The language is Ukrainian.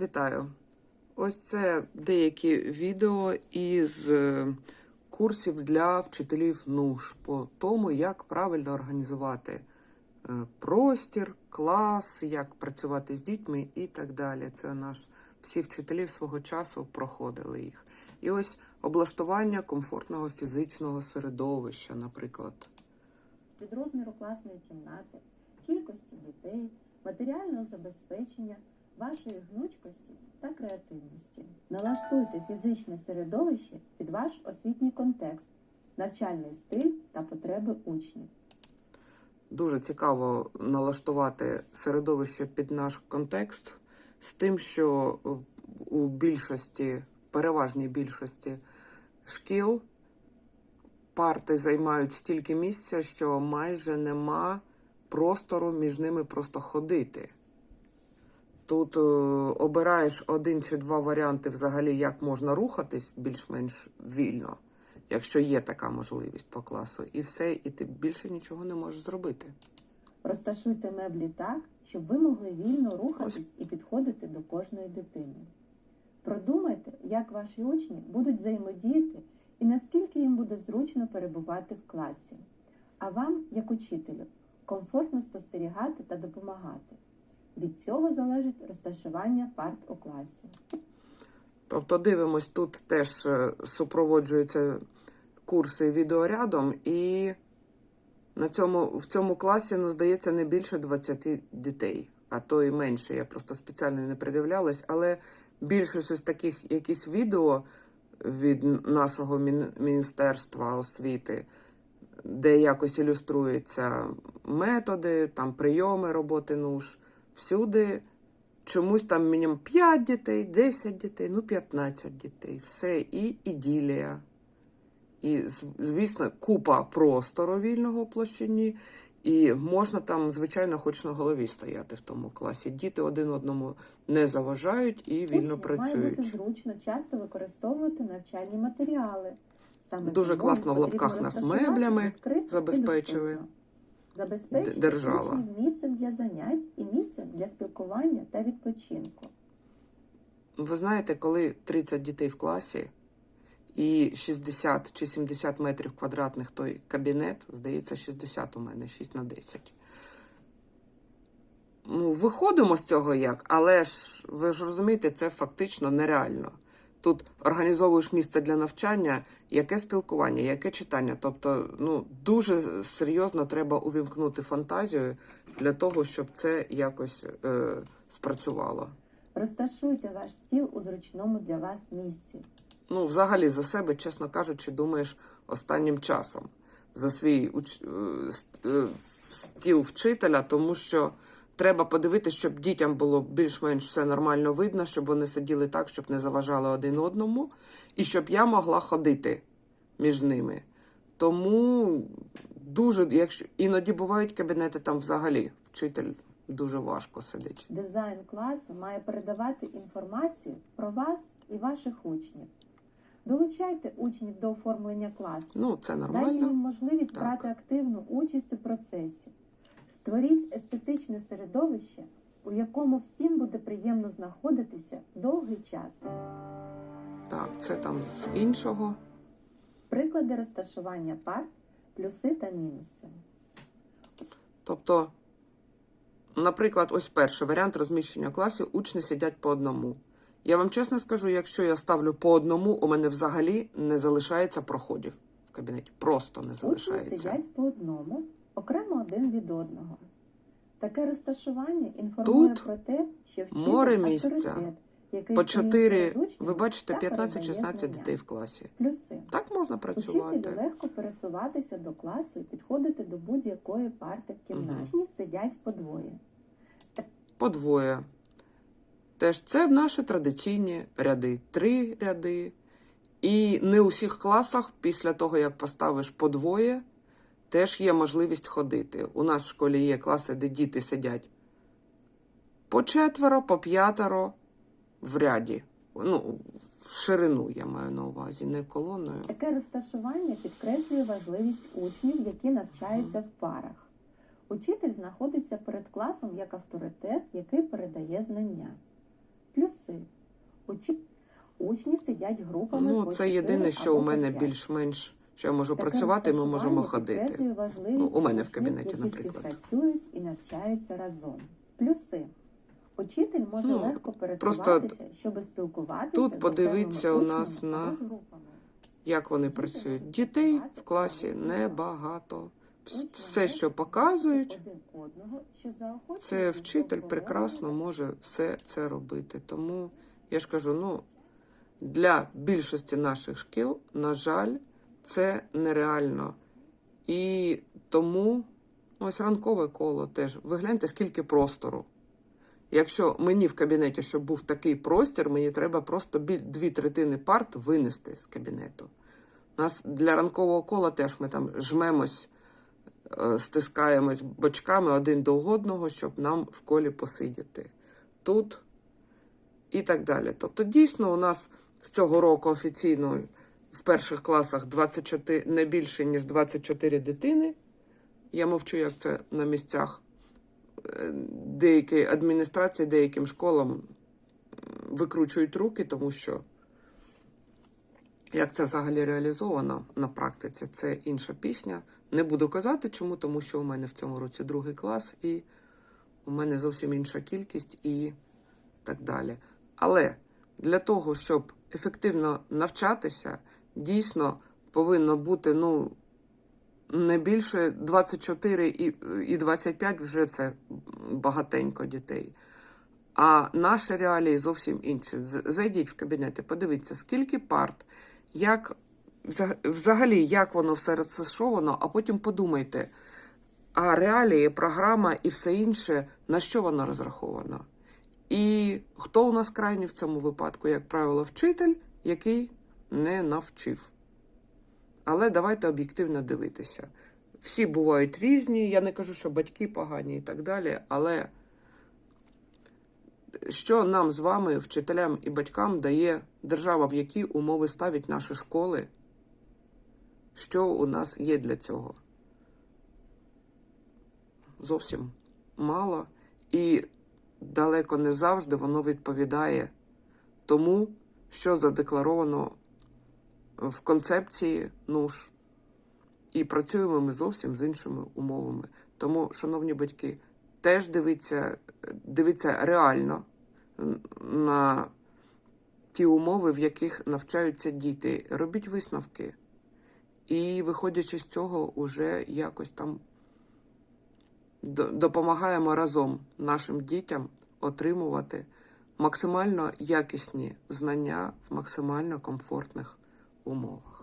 Вітаю! Ось це деякі відео із е, курсів для вчителів НУШ по тому, як правильно організувати е, простір, клас, як працювати з дітьми і так далі. Це наш всі вчителі свого часу проходили їх. І ось облаштування комфортного фізичного середовища, наприклад. від розміру класної кімнати, кількості дітей, матеріального забезпечення, вашої гнучкості та креативності. Налаштуйте фізичне середовище під ваш освітній контекст, навчальний стиль та потреби учнів. Дуже цікаво налаштувати середовище під наш контекст з тим, що у більшості, переважній більшості шкіл парти займають стільки місця, що майже нема простору між ними просто ходити. Тут е, обираєш один чи два варіанти взагалі, як можна рухатись більш-менш вільно, якщо є така можливість по класу, і все, і ти більше нічого не можеш зробити. Розташуйте меблі так, щоб ви могли вільно рухатись і підходити до кожної дитини. Продумайте, як ваші учні будуть взаємодіяти і наскільки їм буде зручно перебувати в класі. А вам, як учителю, комфортно спостерігати та допомагати. Від цього залежить розташування парт у класі. Тобто дивимось, тут теж е, супроводжуються курси відеорядом, і на цьому, в цьому класі, ну, здається, не більше 20 дітей, а то і менше. Я просто спеціально не придивлялась, але більшість ось таких якісь відео від нашого Міністерства освіти, де якось ілюструються методи, там прийоми роботи НУШ, всюди чомусь там мінімум 5 дітей, 10 дітей, ну 15 дітей. Все, і іділія. І, звісно, купа простору вільного площині. І можна там, звичайно, хоч на голові стояти в тому класі. Діти один одному не заважають і вільно Учням Має бути зручно часто використовувати навчальні матеріали. Саме Дуже класно в лапках нас меблями забезпечили. Д- держава. учнів місцем для занять і місцем для спілкування та відпочинку. Ви знаєте, коли 30 дітей в класі і 60 чи 70 метрів квадратних той кабінет, здається, 60 у мене, 6 на 10. Ну, виходимо з цього як, але ж ви ж розумієте, це фактично нереально. Тут організовуєш місце для навчання, яке спілкування, яке читання. Тобто, ну дуже серйозно треба увімкнути фантазію для того, щоб це якось е, спрацювало. Розташуйте ваш стіл у зручному для вас місці. Ну, взагалі за себе, чесно кажучи, думаєш останнім часом за свій уч... е, е, стіл вчителя, тому що треба подивитися, щоб дітям було більш-менш все нормально видно, щоб вони сиділи так, щоб не заважали один одному, і щоб я могла ходити між ними. Тому дуже, якщо іноді бувають кабінети, там взагалі вчитель дуже важко сидить. Дизайн класу має передавати інформацію про вас і ваших учнів. Долучайте учнів до оформлення класу. Ну, це Дайте нормально. їм можливість Так. брати активну участь у процесі. Створіть естетичне середовище, у якому всім буде приємно знаходитися довгий час. Так, це там з іншого. Приклади розташування пар, плюси та мінуси. Тобто, наприклад, ось перший варіант розміщення класів учні сидять по одному. Я вам чесно скажу, якщо я ставлю по одному, у мене взагалі не залишається проходів в кабінеті. Просто не Учні залишається. сидять по одному, окремо один від одного. Таке розташування інформує Тут про те, що вчитель море місця. який По стоїть 4, ви бачите, 15-16 дітей в класі. Плюси. Так можна Учителю працювати. легко пересуватися до класу і підходити до будь-якої парти в кімнаті. Учні сидять по двоє. По двоє. Теж це наші традиційні ряди. Три ряди. І не у всіх класах, після того, як поставиш по двоє, теж є можливість ходити. У нас в школі є класи, де діти сидять по четверо, по п'ятеро в ряді. Ну, в ширину я маю на увазі, не колоною. Таке розташування підкреслює важливість учнів, які навчаються в парах. Учитель знаходиться перед класом як авторитет, який передає знання. Плюси. Учі... Учні сидять групами. Ну, по це єдине, що у мене 5. більш-менш, що я можу Таке працювати, і ми можемо ходити. Ну, у мене в кабінеті, наприклад. співпрацюють і навчаються разом. Плюси. Учитель може Ну, легко просто пересуватися, щоб спілкуватися тут подивіться у нас на-. Як вони працюють? Дітей в класі небагато. Вс- Все, що показують, це вчитель прекрасно може все це робити. Тому я ж кажу: ну для більшості наших шкіл, на жаль, це нереально. І тому ось ранкове коло теж. Ви гляньте, скільки простору. Якщо мені в кабінеті, щоб був такий простір, мені треба просто дві третини парт винести з кабінету. У нас для ранкового кола теж ми там жмемось, е, стискаємось бочками один до одного, щоб нам в колі посидіти. Тут і так далі. Тобто, дійсно, у нас з цього року офіційно в перших класах 24, не більше, ніж 24 дитини. Я мовчу, як це на місцях. Е, Деякі адміністрації, деяким школам викручують руки, тому що як це взагалі реалізовано на практиці, це інша пісня. Не буду казати чому, тому що у мене в цьому році другий клас, і у мене зовсім інша кількість і так далі. Але для того, щоб ефективно навчатися, дійсно повинно бути ну, не більше 24 і, і 25 вже це багатенько дітей. А наші реалії зовсім інші. Зайдіть в кабінет і подивіться, скільки парт, як взагалі як воно все розташовано, а потім подумайте, а реалії, програма і все інше, на що воно розраховано? І хто у нас крайній в цьому випадку, як правило, вчитель, який не навчив. Але давайте об'єктивно дивитися. Всі бувають різні, я не кажу, що батьки погані і так далі, але що нам з вами, вчителям і батькам, дає держава, в які умови ставить наші школи? Що у нас є для цього? Зовсім мало. І далеко не завжди воно відповідає тому, що задекларовано в концепції НУШ. І працюємо ми зовсім з іншими умовами. Тому, шановні батьки, теж дивіться, дивіться реально на ті умови, в яких навчаються діти. Робіть висновки. І, виходячи з цього, уже якось там допомагаємо разом нашим дітям отримувати максимально якісні знання в максимально комфортних humor.